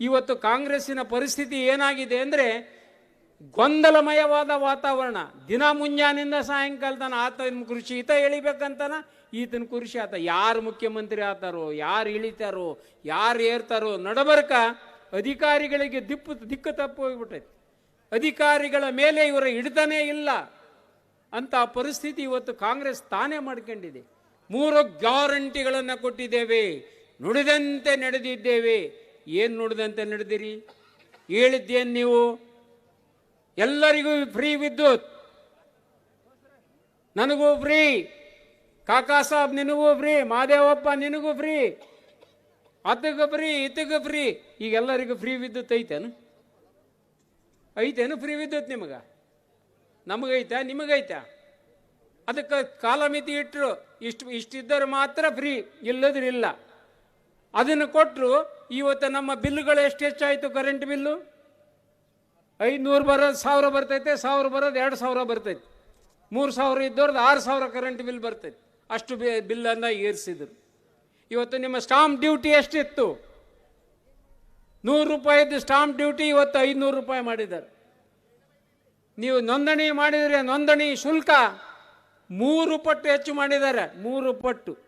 ಇವತ್ತು ಕಾಂಗ್ರೆಸ್ಸಿನ ಪರಿಸ್ಥಿತಿ ಏನಾಗಿದೆ ಅಂದರೆ ಗೊಂದಲಮಯವಾದ ವಾತಾವರಣ. ದಿನ ಮುಂಜಾನಿಂದ ಸಾಯಂಕಾಲ ತನ ಆತನ ಕೃಷಿ ಈತ ಎಳಿಬೇಕಂತನ ಈತನ ಕೃಷಿ ಆತ. ಯಾರು ಮುಖ್ಯಮಂತ್ರಿ ಆತಾರೋ, ಯಾರು ಇಳಿತಾರೋ, ಯಾರು ಏರ್ತಾರೋ ನಡಬರ್ಕ ಅಧಿಕಾರಿಗಳಿಗೆ ದಿಪ್ಪು ದಿಕ್ಕು ತಪ್ಪು ಹೋಗ್ಬಿಟ್ಟೈತೆ. ಅಧಿಕಾರಿಗಳ ಮೇಲೆ ಇವರ ಹಿಡಿತನೇ ಇಲ್ಲ ಅಂತ ಪರಿಸ್ಥಿತಿ ಇವತ್ತು ಕಾಂಗ್ರೆಸ್ ತಾನೇ ಮಾಡ್ಕೊಂಡಿದೆ. ಮೂರು ಗ್ಯಾರಂಟಿಗಳನ್ನು ಕೊಟ್ಟಿದ್ದೇವೆ. ನುಡಿದಂತೆ ನಡೆದಿದ್ದೇವೆ. ಏನು ನುಡಿದಂತೆ ನಡೆದಿರಿ? ಹೇಳಿದ್ದೇನು ನೀವು? ಎಲ್ಲರಿಗೂ ಫ್ರೀ ವಿದ್ಯುತ್. ನನಗೂ ಫ್ರೀ. ಕಾಕಾ ಸಾಬ್, ನಿನಗೂ ಫ್ರೀ. ಮಾದೇವಪ್ಪ, ನಿನಗೂ ಫ್ರೀ. ಅದಕ್ಕೆ ಫ್ರೀ ಇದಕ್ಕೆ ಫ್ರೀ. ಈಗ ಎಲ್ಲರಿಗೂ ಫ್ರೀ ವಿದ್ಯುತ್ ಐತೇನು? ಐತೇನು ಫ್ರೀ ವಿದ್ಯುತ್ ನಿಮಗ? ನಮಗೈತಾ? ನಿಮಗೈತಾ? ಅದಕ್ಕೆ ಕಾಲಮಿತಿ ಇಟ್ಟರು ಇಷ್ಟು, ಇಷ್ಟಿದ್ದರೆ ಮಾತ್ರ ಫ್ರೀ. ಇಲ್ಲದ್ರೆ ಇಲ್ಲ. ಅದನ್ನು ಕೊಟ್ಟರು ಇವತ್ತು ನಮ್ಮ ಬಿಲ್ಗಳು ಎಷ್ಟು ಹೆಚ್ಚಾಯಿತು ಕರೆಂಟ್ ಬಿಲ್ಲು? ಐದುನೂರು ಬರೋದು ಸಾವಿರ ಬರ್ತೈತೆ, ಸಾವಿರ ಬರೋದು ಎರಡು ಸಾವಿರ ಬರ್ತೈತೆ. ಮೂರು ಸಾವಿರ ಇದ್ದವ್ರದ್ದು ಆರು ಸಾವಿರ ಕರೆಂಟ್ ಬಿಲ್ ಬರ್ತೈತೆ. ಅಷ್ಟು ಬಿ- ಬಿಲ್ಲನ್ನು ಏರಿಸಿದರು. ಇವತ್ತು ನಿಮ್ಮ ಸ್ಟಾಂಪ್ ಡ್ಯೂಟಿ ಎಷ್ಟಿತ್ತು? ನೂರು ರೂಪಾಯಿದ್ದು ಸ್ಟಾಂಪ್ ಡ್ಯೂಟಿ ಇವತ್ತು ಐದುನೂರು ರೂಪಾಯಿ ಮಾಡಿದ್ದಾರೆ. ನೀವು ನೋಂದಣಿ ಮಾಡಿದರೆ ನೋಂದಣಿ ಶುಲ್ಕ ಮೂರು ಪಟ್ಟು ಹೆಚ್ಚು ಮಾಡಿದ್ದಾರೆ, ಮೂರು ಪಟ್ಟು.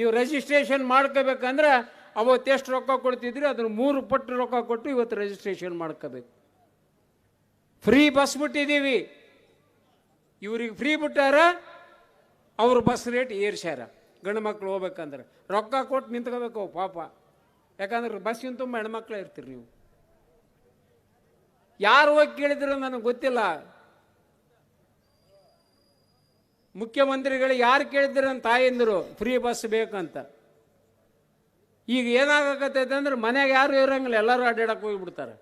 ನೀವು ರಿಜಿಸ್ಟ್ರೇಷನ್ ಮಾಡ್ಕೋಬೇಕಂದ್ರೆ ಅವತ್ತು ಎಷ್ಟು ರೊಕ್ಕ ಕೊಡ್ತಿದ್ರಿ ಅದನ್ನು ಮೂರು ಪಟ್ಟು ರೊಕ್ಕ ಕೊಟ್ಟು ಇವತ್ತು ರಿಜಿಸ್ಟ್ರೇಷನ್ ಮಾಡ್ಕೋಬೇಕು. ಫ್ರೀ ಬಸ್ ಬಿಟ್ಟಿದ್ದೀವಿ. ಇವ್ರಿಗೆ ಫ್ರೀ ಬಿಟ್ಟಾರ, ಅವ್ರ ಬಸ್ ರೇಟ್ ಏರ್ಸ್ಯಾರ. ಗಂಡು ಮಕ್ಳು ಹೋಗ್ಬೇಕಂದ್ರೆ ರೊಕ್ಕ ಕೊಟ್ಟು ನಿಂತ್ಕೋಬೇಕು ಪಾಪ. ಯಾಕಂದ್ರೆ ಬಸ್ಸಿನ ತುಂಬ ಹೆಣ್ಮಕ್ಳು ಇರ್ತೀರಿ ನೀವು. ಯಾರು ಹೋಗಿ ಕೇಳಿದ್ರು ನನಗೆ ಗೊತ್ತಿಲ್ಲ. ಮುಖ್ಯಮಂತ್ರಿಗಳು ಯಾರು ಕೇಳಿದ್ರು ನನ್ನ ತಾಯಿಂದರು, ಫ್ರೀ ಬಸ್ ಬೇಕಂತ. ಈಗ ಏನಾಗಕತ್ತೈತೆ ಅಂದ್ರೆ ಮನೆಗೆ ಯಾರು ಇರೋಂಗಿಲ್ಲ, ಎಲ್ಲರೂ ಅಡ್ಡಾಡಕ್ಕೆ ಹೋಗಿಬಿಡ್ತಾರೆ.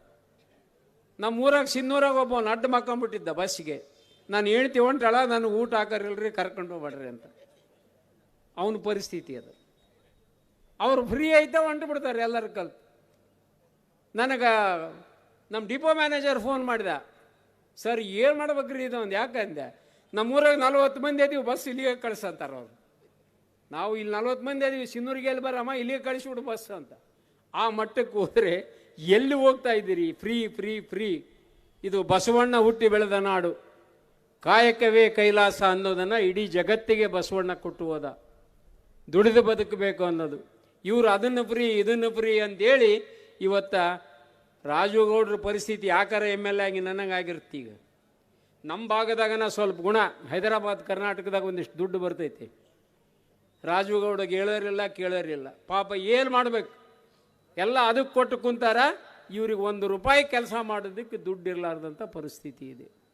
ನಮ್ಮ ಊರಾಗ ಸಿನ್ನೂರಾಗ ಒಬ್ಬ ಅಡ್ಡ ಮಕ್ಕೊಂಬಿಟ್ಟಿದ್ದ ಬಸ್ಸಿಗೆ. ನಾನು ಹೇಳ್ತಿ ಹೊಂಟಳ ನನಗೆ ಊಟ ಹಾಕರಿಲ್ರಿ, ಕರ್ಕೊಂಡು ಹೋಗ್ಬೇಡ್ರಿ ಅಂತ. ಅವನ ಪರಿಸ್ಥಿತಿ ಅದು. ಅವ್ರು ಫ್ರೀ ಐತೆ ಹೊಂಟು ಬಿಡ್ತಾರೆ ಎಲ್ಲರೂ ಕಲ್ತು. ನನಗೆ ನಮ್ಮ ಡಿಪೋ ಮ್ಯಾನೇಜರ್ ಫೋನ್ ಮಾಡಿದ, ಸರ್, ಏನು ಮಾಡ್ಬೇಕ್ರಿ ಇದು? ಒಂದು ಯಾಕಂದೆ ನಮ್ಮೂರಾಗ ನಲ್ವತ್ತು ಮಂದಿ ಅದೀವಿ ಬಸ್ ಇಲ್ಲಿಗೆ ಕಳ್ಸಂತಾರೆ ಅವರು. ನಾವು ಇಲ್ಲಿ ನಲ್ವತ್ತು ಮಂದಿ ಅದೀವಿ ಸಿನ್ನೂರಿಗೆ ಎಲ್ಲಿ ಬರಮ್ಮ, ಇಲ್ಲಿಗೆ ಕಳಿಸಿಬಿಡು ಬಸ್ ಅಂತ. ಆ ಮಟ್ಟಕ್ಕೆ ಹೋದರೆ ಎಲ್ಲಿ ಹೋಗ್ತಾ ಇದ್ದೀರಿ? Free free free. ಇದು ಬಸವಣ್ಣ ಹುಟ್ಟಿ ಬೆಳೆದ ನಾಡು. ಕಾಯಕವೇ ಕೈಲಾಸ ಅನ್ನೋದನ್ನು ಇಡೀ ಜಗತ್ತಿಗೆ ಬಸವಣ್ಣ ಕೊಟ್ಟು ಹೋದ. ದುಡಿದು ಬದುಕಬೇಕು ಅನ್ನೋದು. ಇವರು ಅದನ್ನು ಫ್ರೀ, ಇದನ್ನು ಫ್ರೀ ಅಂತೇಳಿ ಇವತ್ತ ರಾಜುಗೌಡ್ರ ಪರಿಸ್ಥಿತಿ ಯಾಕಾರ ಎಂ ಎಲ್ ಎ ಆಗಿ ನನಗಾಗಿರುತ್ತೆ ಈಗ. ನಮ್ಮ ಭಾಗದಾಗನ ಸ್ವಲ್ಪ ಗುಣ. ಹೈದರಾಬಾದ್, ಕರ್ನಾಟಕದಾಗ ಒಂದಿಷ್ಟು ದುಡ್ಡು ಬರ್ತೈತಿ. ರಾಜುಗೌಡ ಹೇಳೋರಿಲ್ಲ ಕೇಳೋರಿಲ್ಲ. ಪಾಪ ಏನು ಮಾಡಬೇಕು? ಎಲ್ಲ ಅದಕ್ಕೆ ಕೊಟ್ಟು ಕುಂತಾರ, ಇವ್ರಿಗೆ ಒಂದು ರೂಪಾಯಿ ಕೆಲಸ ಮಾಡೋದಕ್ಕೆ ದುಡ್ಡು ಇರಲಾರ್ದಂಥ ಪರಿಸ್ಥಿತಿ ಇದೆ.